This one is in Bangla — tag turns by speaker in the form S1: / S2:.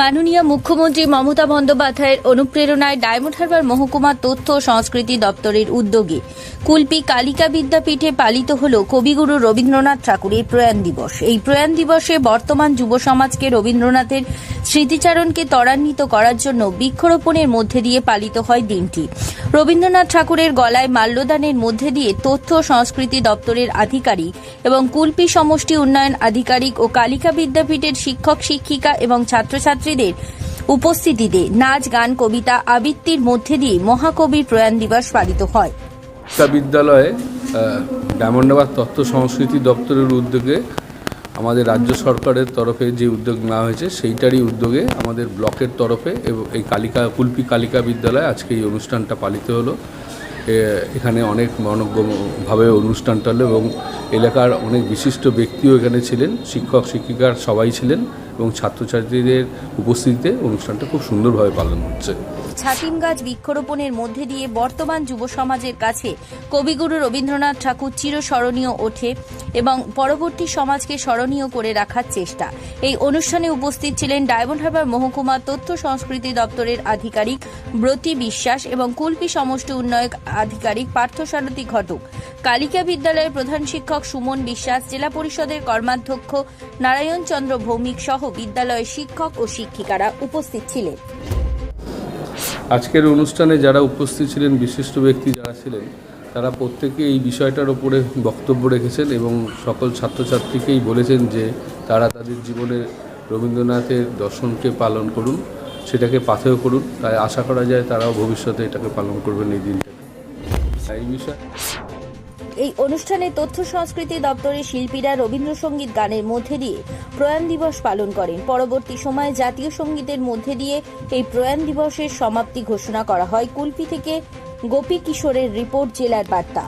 S1: মাননীয় মুখ্যমন্ত্রী মমতা বন্দ্যোপাধ্যায়ের অনুপ্রেরণায় ডায়মন্ড হারবার মহকুমা তথ্য সংস্কৃতি দপ্তরের উদ্যোগে কুলপি কালিকা বিদ্যাপীঠে পালিত হল কবিগুরু রবীন্দ্রনাথ ঠাকুরের প্রয়াণ দিবস। এই প্রয়াণ দিবসে বর্তমান যুব সমাজকে রবীন্দ্রনাথের স্মৃতিচারণকে ত্বরান্বিত করার জন্য বৃক্ষরোপণের মধ্যে দিয়ে পালিত হয় দিনটি। রবীন্দ্রনাথ ঠাকুরের গলায় মাল্যদানের মধ্যে দিয়ে তথ্য সংস্কৃতি দপ্তরের আধিকারিক এবং কুলপি সমষ্টি উন্নয়ন আধিকারিক ও কালিকা বিদ্যাপীঠের শিক্ষক, শিক্ষিকা এবং ছাত্রছাত্রীদের উপস্থিতিতে নাচ, গান, কবিতা আবৃত্তির মধ্যে দিয়ে মহাকবির প্রয়াণ দিবস পালিত হয়।
S2: শিক্ষা বিদ্যালয়ে ডায়মন্ডাবাদ তথ্য সংস্কৃতি দপ্তরের উদ্যোগে আমাদের রাজ্য সরকারের তরফে যে উদ্যোগ নেওয়া হয়েছে, সেইটারই উদ্যোগে আমাদের ব্লকের তরফে এবং এই কালিকা, কুলপি কালিকা বিদ্যালয়ে আজকে এই অনুষ্ঠানটা পালিত হলো। এখানে অনেক মনজ্ঞভাবে অনুষ্ঠানটা হলো এবং এলাকার অনেক বিশিষ্ট ব্যক্তিও এখানে ছিলেন, শিক্ষক, শিক্ষিকার সবাই ছিলেন। এবং ছাত্রছাত্রীদের উপস্থিতিতে অনুষ্ঠানটা খুব সুন্দরভাবে পালন হচ্ছে।
S1: ছাতিম গাছ বৃক্ষরোপণের মধ্যে দিয়ে বর্তমান যুব সমাজের কাছে কবিগুরু রবীন্দ্রনাথ ঠাকুর চিরস্মরণীয় ওঠে এবং পরবর্তী সমাজকে স্মরণীয় করে রাখার চেষ্টা। এই অনুষ্ঠানে উপস্থিত ছিলেন ডায়মন্ড হারবার মহকুমা তথ্য সংস্কৃতি দপ্তরের আধিকারিক ব্রতী বিশ্বাস এবং কুলপি সমষ্টি উন্নয়ক আধিকারিক পার্থসারথী ঘটক। কালিকা বিদ্যালয়ের প্রধান শিক্ষক সুমন বিশ্বাস, জেলা পরিষদের কর্মাধ্যক্ষ নারায়ণ চন্দ্র ভৌমিক সহ বিদ্যালয়ের শিক্ষক ও শিক্ষিকারা উপস্থিত ছিলেন।
S2: আজকের অনুষ্ঠানে যারা উপস্থিত ছিলেন, বিশিষ্ট ব্যক্তি যারা ছিলেন, তারা প্রত্যেকে এই বিষয়টার ওপরে বক্তব্য রেখেছেন এবং সকল ছাত্রছাত্রীকেই বলেছেন যে তারা তাদের জীবনে রবীন্দ্রনাথের দর্শনকে পালন করুন, সেটাকে পাথেয় করুন। তাই আশা করা যায় তারাও ভবিষ্যতে এটাকে পালন করবেন এই দিনটাকে। এই বিষয়ে
S1: এই অনুষ্ঠানে তথ্য সংস্কৃতি দপ্তরের শিল্পীরা রবীন্দ্রসঙ্গীত গানের মধ্যে দিয়ে প্রয়াণ দিবস পালন করেন। পরবর্তী সময়ে জাতীয় সঙ্গীতের মধ্যে দিয়ে এই প্রয়াণ দিবসের সমাপ্তি ঘোষণা করা হয়। কুলপি থেকে গোপী কিশোরের রিপোর্ট, জেলার বার্তা।